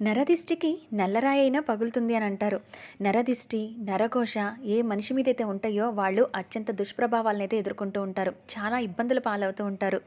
నరదిష్టికి నల్లరాయి అయినా పగులుతుంది అని అంటారు. నరదిష్టి నరఘోష ఏ మనిషి మీద అయితే ఉంటాయో వాళ్ళు అత్యంత దుష్ప్రభావాలను అయితే ఎదుర్కొంటూ ఉంటారు. చాలా ఇబ్బందులు పాలవుతూ ఉంటారు.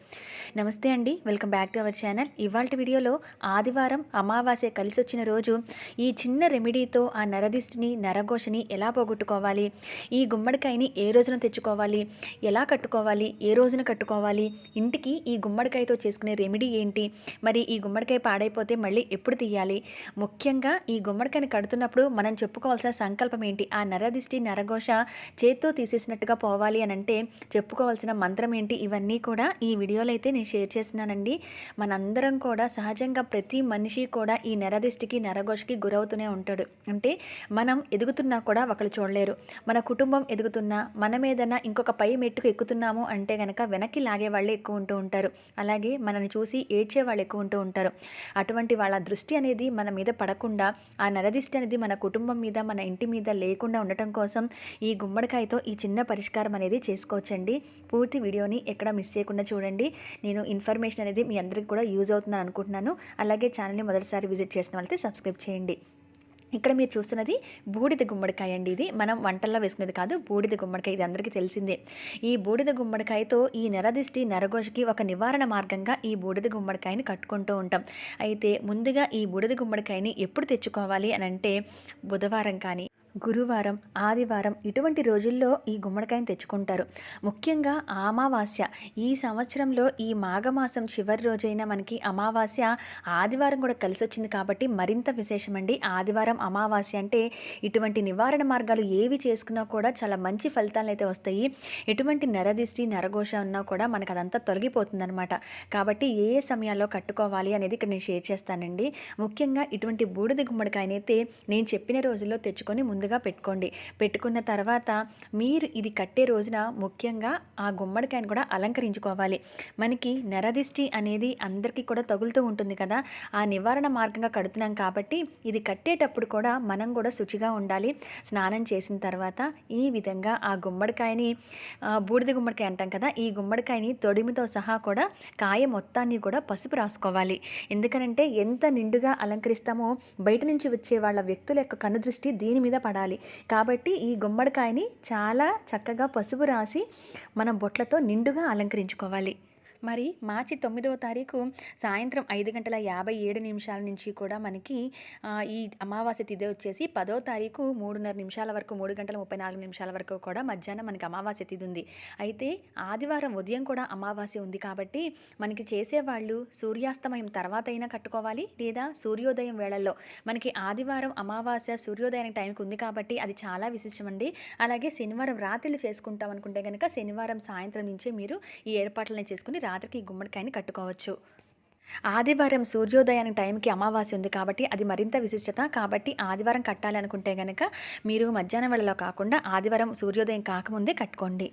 నమస్తే అండి. Welcome back to our channel. ఇవాళ వీడియోలో ఆదివారం అమావాస్య కలిసి వచ్చిన రోజు ఈ చిన్న రెమెడీతో ఆ నరదిష్టిని నరఘోషని ఎలా పోగొట్టుకోవాలి? ఈ గుమ్మడికాయని ఏ రోజున తెచ్చుకోవాలి? ఎలా కట్టుకోవాలి? ఏ రోజున కట్టుకోవాలి? ఇంటికి ఈ గుమ్మడికాయతో చేసుకునే రెమెడీ ఏంటి? మరి ఈ గుమ్మడికాయ పాడైపోతే మళ్ళీ ఎప్పుడు తీయాలి? ముఖ్యంగా ఈ గుమ్మడికాయని కడుతున్నప్పుడు మనం చెప్పుకోవాల్సిన సంకల్పం ఏంటి? ఆ నరదిష్టి నరఘోష చేత్తో తీసేసినట్టుగా పోవాలి అని అంటే చెప్పుకోవాల్సిన మంత్రం ఏంటి? ఇవన్నీ కూడా ఈ వీడియోలో అయితే నేను షేర్ చేస్తున్నానండి. మనందరం కూడా సహజంగా ప్రతి మనిషి కూడా ఈ నరదిష్టికి నరఘోషకి గురవుతూనే ఉంటాడు. అంటే మనం ఎదుగుతున్నా కూడా ఒకళ్ళు చూడలేరు. మన కుటుంబం ఎదుగుతున్నా మనం ఏదైనా ఇంకొక పై మెట్టుకు ఎక్కుతున్నాము అంటే కనుక వెనక్కి లాగే వాళ్ళే ఎక్కువ ఉంటూ ఉంటారు. అలాగే మనల్ని చూసి ఏడ్చే వాళ్ళు ఎక్కువ ఉంటూ ఉంటారు. అటువంటి వాళ్ళ దృష్టి అనేది మన మీద పడకుండా ఆ నరదిష్టి అనేది మన కుటుంబం మీద మన ఇంటి మీద లేకుండా ఉండటం కోసం ఈ గుమ్మడికాయతో ఈ చిన్న పరిష్కారం అనేది చేసుకోవచ్చండి. పూర్తి వీడియోని ఎక్కడ మిస్ చేయకుండా చూడండి. నేను ఇన్ఫర్మేషన్ అనేది మీ అందరికి కూడా యూజ్ అవుతుందని అనుకుంటున్నాను. అలాగే ఛానల్ని మొదటిసారి విజిట్ చేసిన వాళ్ళైతే సబ్స్క్రైబ్ చేయండి. ఇక్కడ మీరు చూస్తున్నది బూడిద గుమ్మడికాయ అండి ఇది. మనం వంటల్లో వేసుకునేది కాదు బూడిద గుమ్మడికాయ. ఇది అందరికీ తెలిసిందే. ఈ బూడిద గుమ్మడికాయతో ఈ నరదిష్టి నరఘోషకి ఒక నివారణ మార్గంగా ఈ బూడిద గుమ్మడికాయని కట్టుకుంటూ ఉంటాం. అయితే ముందుగా ఈ బూడిద గుమ్మడికాయని ఎప్పుడు తెచ్చుకోవాలి అని అంటే బుధవారం కానీ గురువారం ఆదివారం ఇటువంటి రోజుల్లో ఈ గుమ్మడికాయని తెచ్చుకుంటారు. ముఖ్యంగా అమావాస్య. ఈ సంవత్సరంలో ఈ మాఘమాసం చివరి రోజైన మనకి అమావాస్య ఆదివారం కూడా కలిసి వచ్చింది కాబట్టి మరింత విశేషమండి. ఆదివారం అమావాస్య అంటే ఇటువంటి నివారణ మార్గాలు ఏవి చేసుకున్నా కూడా చాలా మంచి ఫలితాలు అయితే వస్తాయి. ఎటువంటి నరదిష్టి నరఘోష ఉన్నా కూడా మనకు అదంతా తొలగిపోతుందనమాట కాబట్టి ఏ ఏ సమయాల్లో కట్టుకోవాలి అనేది ఇక్కడ నేను షేర్ చేస్తానండి. ముఖ్యంగా ఇటువంటి బూడిద గుమ్మడికాయనైతే నేను చెప్పిన రోజుల్లో తెచ్చుకొని ముందు ముందుగా పెట్టుకోండి. పెట్టుకున్న తర్వాత మీరు ఇది కట్టే రోజున ముఖ్యంగా ఆ గుమ్మడికాయను కూడా అలంకరించుకోవాలి. మనకి నరదిష్టి అనేది అందరికీ కూడా తగులుతూ ఉంటుంది కదా. ఆ నివారణ మార్గంగా కడుతున్నాం కాబట్టి ఇది కట్టేటప్పుడు కూడా మనం కూడా శుచిగా ఉండాలి. స్నానం చేసిన తర్వాత ఈ విధంగా ఆ గుమ్మడికాయని బూడిద గుమ్మడికాయ అంటాం కదా ఈ గుమ్మడికాయని తొడిమితో సహా కూడా కాయ మొత్తాన్ని కూడా పసుపు రాసుకోవాలి. ఎందుకనంటే ఎంత నిండుగా అలంకరిస్తామో బయట నుంచి వచ్చే వాళ్ళ వ్యక్తుల యొక్క కనుదృష్టి దీని మీద పడాలి. కాబట్టి ఈ గుమ్మడికాయని చాలా చక్కగా పసుపు రాసి మనం బొట్లతో నిండుగా అలంకరించుకోవాలి. మరి మార్చి తొమ్మిదవ తారీఖు సాయంత్రం ఐదు గంటల యాభై ఏడు నిమిషాల నుంచి కూడా మనకి ఈ అమావాస్య తిథి వచ్చేసి పదో తారీఖు మూడున్నర నిమిషాల వరకు మూడు గంటల ముప్పై నాలుగు నిమిషాల వరకు కూడా మధ్యాహ్నం మనకి అమావాస్య తిథి ఉంది. అయితే ఆదివారం ఉదయం కూడా అమావాస్య ఉంది కాబట్టి మనకి చేసేవాళ్ళు సూర్యాస్తమయం తర్వాత అయినా కట్టుకోవాలి లేదా సూర్యోదయం వేళల్లో. మనకి ఆదివారం అమావాస్య సూర్యోదయానికి టైంకి ఉంది కాబట్టి అది చాలా విశిష్టమండి అలాగే శనివారం రాత్రులు చేసుకుంటాం అనుకుంటే కనుక శనివారం సాయంత్రం నుంచే మీరు ఈ ఏర్పాట్లను చేసుకుని రాత్రికి ఈ గుమ్మడికాయని కట్టుకోవచ్చు. ఆదివారం సూర్యోదయానికి టైంకి అమావాస్య ఉంది కాబట్టి అది మరింత విశిష్టత. కాబట్టి ఆదివారం కట్టాలనుకుంటే కనుక మీరు మధ్యాహ్నం వేళలో కాకుండా ఆదివారం సూర్యోదయం కాకముందే కట్టుకోండి.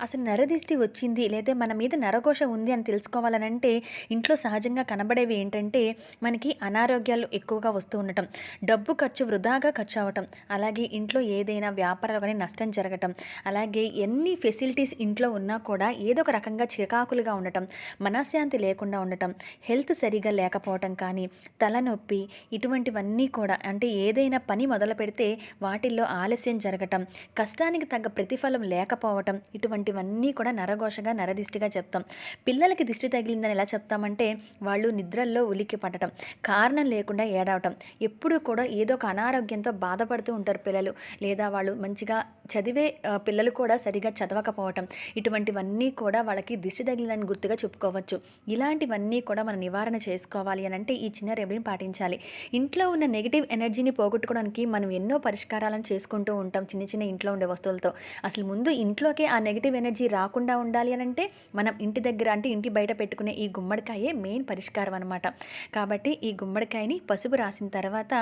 అసలు నరదిష్టి వచ్చింది లేదా మన మీద నరఘోష ఉంది అని తెలుసుకోవాలనంటే ఇంట్లో సహజంగా కనబడేవి ఏంటంటే మనకి అనారోగ్యాలు ఎక్కువగా వస్తూ ఉండటం డబ్బు ఖర్చు వృధాగా ఖర్చు అవ్వటం అలాగే ఇంట్లో ఏదైనా వ్యాపారాలు కానీ నష్టం జరగటం అలాగే ఎన్ని ఫెసిలిటీస్ ఇంట్లో ఉన్నా కూడా ఏదో ఒక రకంగా చికాకులుగా ఉండటం మనశ్శాంతి లేకుండా ఉండటం హెల్త్ సరిగా లేకపోవటం కానీ తలనొప్పి ఇటువంటివన్నీ కూడా అంటే ఏదైనా పని మొదలు పెడితే వాటిల్లో ఆలస్యం జరగటం కష్టానికి తగ్గ ప్రతిఫలం లేకపోవటం ఇటువంటివన్నీ కూడా నరఘోషగా నరదిష్టిగా చెప్తాం. పిల్లలకి దిష్టి తగిలిందని ఎలా చెప్తామంటే వాళ్ళు నిద్రల్లో ఉలిక్కి పడటం కారణం లేకుండా ఏడవటం. ఎప్పుడూ కూడా ఏదో ఒక అనారోగ్యంతో బాధపడుతూ ఉంటారు పిల్లలు. లేదా వాళ్ళు మంచిగా చదివే పిల్లలు కూడా సరిగా చదవకపోవటం ఇటువంటివన్నీ కూడా వాళ్ళకి దిష్టి తగిలిందని గుర్తుగా చెప్పుకోవచ్చు. ఇలాంటివన్నీ కూడా మనం నివారణ చేసుకోవాలి అని అంటే ఈ చిన్న రెమెడీని పాటించాలి. ఇంట్లో ఉన్న నెగిటివ్ ఎనర్జీని పోగొట్టుకోవడానికి మనం ఎన్నో పరిష్కారాలను చేసుకుంటూ ఉంటాం చిన్న చిన్న ఇంట్లో ఉండే వస్తువులతో. అసలు ముందు ఇంట్లోకే ఆ నెగిటివ్ ఎనర్జీ రాకుండా ఉండాలి అని అంటే మనం ఇంటి దగ్గర అంటే ఇంటి బయట పెట్టుకునే ఈ గుమ్మడికాయే మెయిన్ పరిష్కారం అనమాట కాబట్టి ఈ గుమ్మడికాయని పసుపు రాసిన తర్వాత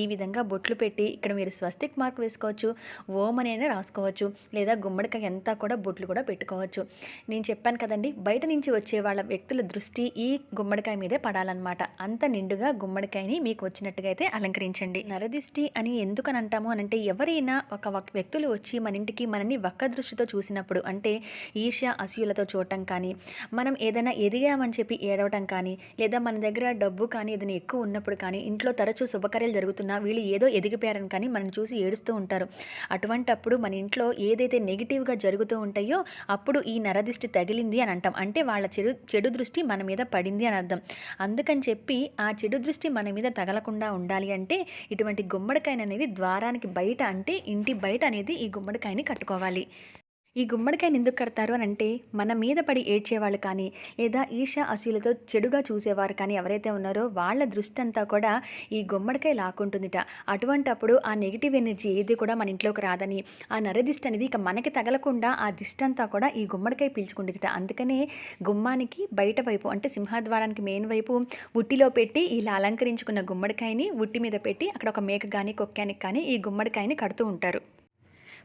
ఈ విధంగా బొట్లు పెట్టి ఇక్కడ మీరు స్వస్తిక్ మార్క్ వేసుకోవచ్చు. ఓం అనే రాసుకోవచ్చు. లేదా గుమ్మడికాయ అంతా కూడా బొట్లు కూడా పెట్టుకోవచ్చు. నేను చెప్పాను కదండి బయట నుంచి వచ్చే వాళ్ళ వ్యక్తుల దృష్టి ఈ గుమ్మడికాయ మీదే పడాలన్నమాట. అంత నిండుగా గుమ్మడికాయని మీకు వచ్చినట్టుగా అయితే అలంకరించండి. నరదిష్టి అని ఎందుకని అంటాము అని అంటే ఎవరైనా ఒక వక్- వ్యక్తులు వచ్చి మన ఇంటికి మనని వక్క దృష్టితో చూసినప్పుడు అంటే ఈర్ష్య అసూయలతో చూడటం కానీ మనం ఏదైనా ఎదిగామని చెప్పి ఏడవటం కానీ లేదా మన దగ్గర డబ్బు కానీ ఏదైనా ఎక్కువ ఉన్నప్పుడు కానీ ఇంట్లో తరచూ శుభకార్యాలు జరుగుతున్నా వీళ్ళు ఏదో ఎదిగిపోయారని కానీ మనం చూసి ఏడుస్తూ ఉంటారు. అటువంటప్పుడు మన ఇంట్లో ఏదైతే నెగిటివ్గా జరుగుతూ ఉంటాయో అప్పుడు ఈ నరదిష్టి తగిలింది అని అంటాం. అంటే వాళ్ళ చెడు చెడు దృష్టి మన మీద పడింది అని అర్థం. అందుకని చెప్పి ఆ చెడు దృష్టి మన మీద తగలకుండా ఉండాలి అంటే ఇటువంటి గుమ్మడికాయ అనేది ద్వారానికి బయట అంటే ఇంటి బయట అనేది ఈ గుమ్మడికాయని కట్టుకోవాలి. ఈ గుమ్మడికాయని ఎందుకు కడతారు అని అంటే మన మీద పడి ఏడ్చేవాళ్ళు కానీ లేదా ఈర్ష అసూలతో చెడుగా చూసేవారు కానీ ఎవరైతే ఉన్నారో వాళ్ళ దృష్టి అంతా కూడా ఈ గుమ్మడికాయ లాక్కుంటుందిట. అటువంటప్పుడు ఆ నెగిటివ్ ఎనర్జీ ఏది కూడా మన ఇంట్లోకి రాదని ఆ నరదిష్టి అనేది ఇక మనకి తగలకుండా ఆ దిష్టి అంతా కూడా ఈ గుమ్మడికాయ పీల్చుకుంటుందిట. అందుకనే గుమ్మానికి బయట వైపు అంటే సింహద్వారానికి మెయిన్ వైపు ఉట్టిలో పెట్టి ఇలా అలంకరించుకున్న గుమ్మడికాయని ఉట్టి మీద పెట్టి అక్కడ ఒక మేక కానీ కొక్కానికి కానీ ఈ గుమ్మడికాయని కడుతూ ఉంటారు.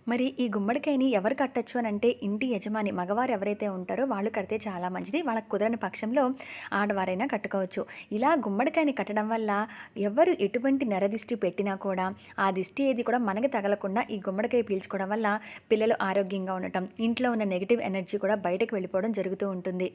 మరి ఈ గుమ్మడికాయని ఎవరు కట్టచ్చు అని అంటే ఇంటి యజమాని మగవారు ఎవరైతే ఉంటారో వాళ్ళు కడితే చాలా మంచిది. వాళ్ళకు కుదరని పక్షంలో ఆడవారైనా కట్టుకోవచ్చు. ఇలా గుమ్మడికాయని కట్టడం వల్ల ఎవరు ఎటువంటి నరదిష్టి పెట్టినా కూడా ఆ దిష్టి ఏది కూడా మనకి తగలకుండా ఈ గుమ్మడికాయ పీల్చుకోవడం వల్ల పిల్లలు ఆరోగ్యంగా ఉండటం ఇంట్లో ఉన్న నెగిటివ్ ఎనర్జీ కూడా బయటకు వెళ్ళిపోవడం జరుగుతూ ఉంటుంది.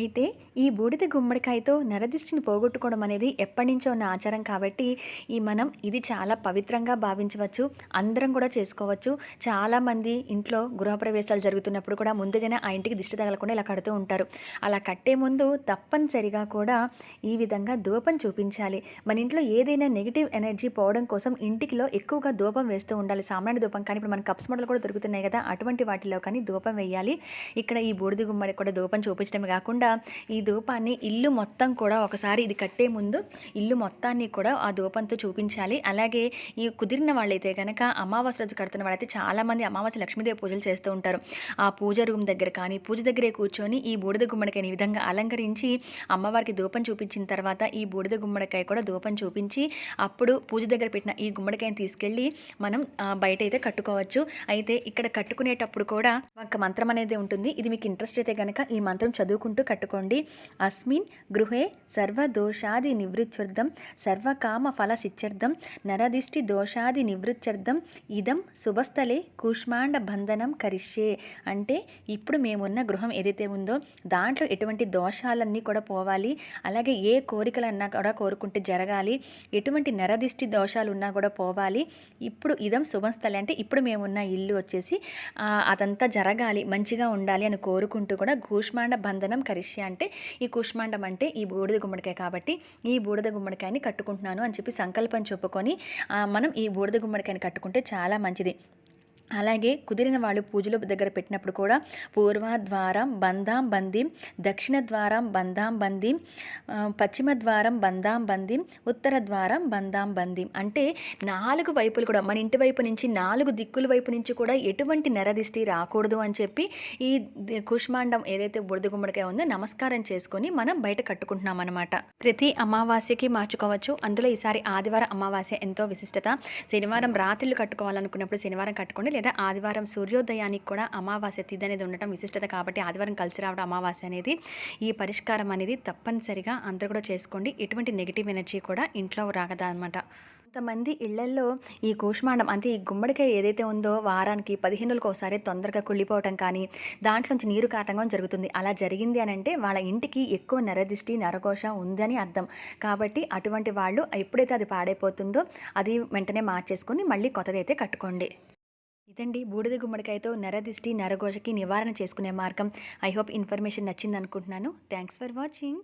అయితే ఈ బూడిద గుమ్మడికాయతో నరదిష్టిని పోగొట్టుకోవడం అనేది ఎప్పటి నుంచో ఉన్న ఆచారం కాబట్టి ఈ మనం ఇది చాలా పవిత్రంగా భావించవచ్చు అందరం కూడా చేసుకోవచ్చు. చాలామంది ఇంట్లో గృహప్రవేశాలు జరుగుతున్నప్పుడు కూడా ముందుగానే ఆ ఇంటికి దిష్టి తగలకుండా ఇలా కడుతూ ఉంటారు. అలా కట్టే ముందు తప్పనిసరిగా కూడా ఈ విధంగా ధూపం చూపించాలి. మన ఇంట్లో ఏదైనా నెగిటివ్ ఎనర్జీ పోవడం కోసం ఇంటికిలో ఎక్కువగా ధూపం వేస్తూ ఉండాలి. సామాన్య ధూపం కానీ ఇప్పుడు మన కప్స్ మోడల్ కూడా దొరుకుతున్నాయి కదా అటువంటి వాటిలో కానీ ధూపం వేయాలి. ఇక్కడ ఈ బూడిద గుమ్మడి కూడా ధూపం చూపించడమే కాకుండా ఈ ధూపాన్ని ఇల్లు మొత్తం కూడా ఒకసారి ఇది కట్టే ముందు ఇల్లు మొత్తాన్ని కూడా ఆ ధూపంతో చూపించాలి. అలాగే ఈ కుదిరిన వాళ్ళైతే కనుక అమావాస్య రోజు కడుతున్న వాళ్ళైతే చాలామంది అమావాస్య లక్ష్మీదేవి పూజలు చేస్తూ ఉంటారు. ఆ పూజ రూమ్ దగ్గర కానీ పూజ దగ్గరే కూర్చొని ఈ బూడిద గుమ్మడికాయని ఈ విధంగా అలంకరించి అమ్మవారికి ధూపం చూపించిన తర్వాత ఈ బూడిద గుమ్మడికాయ కూడా ధూపం చూపించి అప్పుడు పూజ దగ్గర పెట్టిన ఈ గుమ్మడికాయని తీసుకెళ్ళి మనం బయట అయితే కట్టుకోవచ్చు. అయితే ఇక్కడ కట్టుకునేటప్పుడు కూడా ఒక మంత్రం అనేది ఉంటుంది. ఇది మీకు ఇంట్రెస్ట్ అయితే కనుక ఈ మంత్రం చదువుకుంటూ కట్టుకోండి అస్మిన్ గృహే సర్వదోషాది నివృత్యర్థం సర్వకామ ఫల సిత్యర్థం నరదిష్టి దోషాది నివృత్యర్థం ఇదం శుభస్థలే కూష్మాండ బంధనం కరిష్యే. అంటే ఇప్పుడు మేమున్న గృహం ఏదైతే ఉందో దాంట్లో ఎటువంటి దోషాలన్నీ కూడా పోవాలి. అలాగే ఏ కోరికలన్నా కూడా కోరుకుంటే జరగాలి. ఎటువంటి నరదిష్టి దోషాలు ఉన్నా కూడా పోవాలి. ఇప్పుడు ఇదం శుభస్థలే అంటే ఇప్పుడు మేమున్న ఇల్లు వచ్చేసి అదంతా జరగాలి మంచిగా ఉండాలి అని కోరుకుంటూ కూడా కూష్మాండ బంధనం కరిష్య అంటే ఈ కుష్మాండం అంటే ఈ బూడిద గుమ్మడికాయ కాబట్టి ఈ బూడిద గుమ్మడికాయని కట్టుకుంటున్నాను అని చెప్పి సంకల్పం చెప్పుకొని మనం ఈ బూడిద గుమ్మడికాయని కట్టుకుంటే చాలా మంచిది. అలాగే కుదిరిన వాళ్ళు పూజల దగ్గర పెట్టినప్పుడు కూడా పూర్వద్వారం బంధాం బందీం దక్షిణ ద్వారం బంధాం బందీం పశ్చిమ ద్వారం బంధాం బందీం ఉత్తర ద్వారం బంధాం. బందీం అంటే నాలుగు వైపులు కూడా మన ఇంటి వైపు నుంచి నాలుగు దిక్కుల వైపు నుంచి కూడా ఎటువంటి నరదిష్టి రాకూడదు అని చెప్పి ఈ కుష్మాండం ఏదైతే బురద గుమ్మడికాయ ఉందో నమస్కారం చేసుకొని మనం బయట కట్టుకుంటున్నాం అనమాట ప్రతి అమావాస్యకి మార్చుకోవచ్చు. అందులో ఈసారి ఆదివారం అమావాస్య ఎంతో విశిష్టత. శనివారం రాత్రులు కట్టుకోవాలనుకున్నప్పుడు శనివారం కట్టుకోండి లేదా ఆదివారం సూర్యోదయానికి కూడా అమావాస్య తిథి అనేది ఉండటం విశిష్టత కాబట్టి ఆదివారం కలిసి రావడం అమావాస్య అనేది ఈ పరిష్కారం అనేది తప్పనిసరిగా అందరూ కూడా చేసుకోండి. ఎటువంటి నెగిటివ్ ఎనర్జీ కూడా ఇంట్లో రాగదా అనమాట కొంతమంది ఇళ్ళల్లో ఈ కూష్మాండం అంటే ఈ గుమ్మడికాయ ఏదైతే ఉందో వారానికి పదిహేను రోజులకు ఒకసారి తొందరగా కుళ్ళిపోవటం కానీ దాంట్లోంచి నీరు కాటం కానీ జరుగుతుంది. అలా జరిగింది అని అంటే వాళ్ళ ఇంటికి ఎక్కువ నరదిష్టి నరకోశ ఉందని అర్థం. కాబట్టి అటువంటి వాళ్ళు ఎప్పుడైతే అది పాడైపోతుందో అది వెంటనే మార్చేసుకుని మళ్ళీ కొత్తది అయితే కట్టుకోండి. ఇదండి బూడిద గుమ్మడికాయతో నరదిష్టి నరఘోషకి నివారణ చేసుకునే మార్గం. ఐ హోప్ ఇన్ఫర్మేషన్ నచ్చింది అనుకుంటున్నాను థ్యాంక్స్ ఫర్ వాచింగ్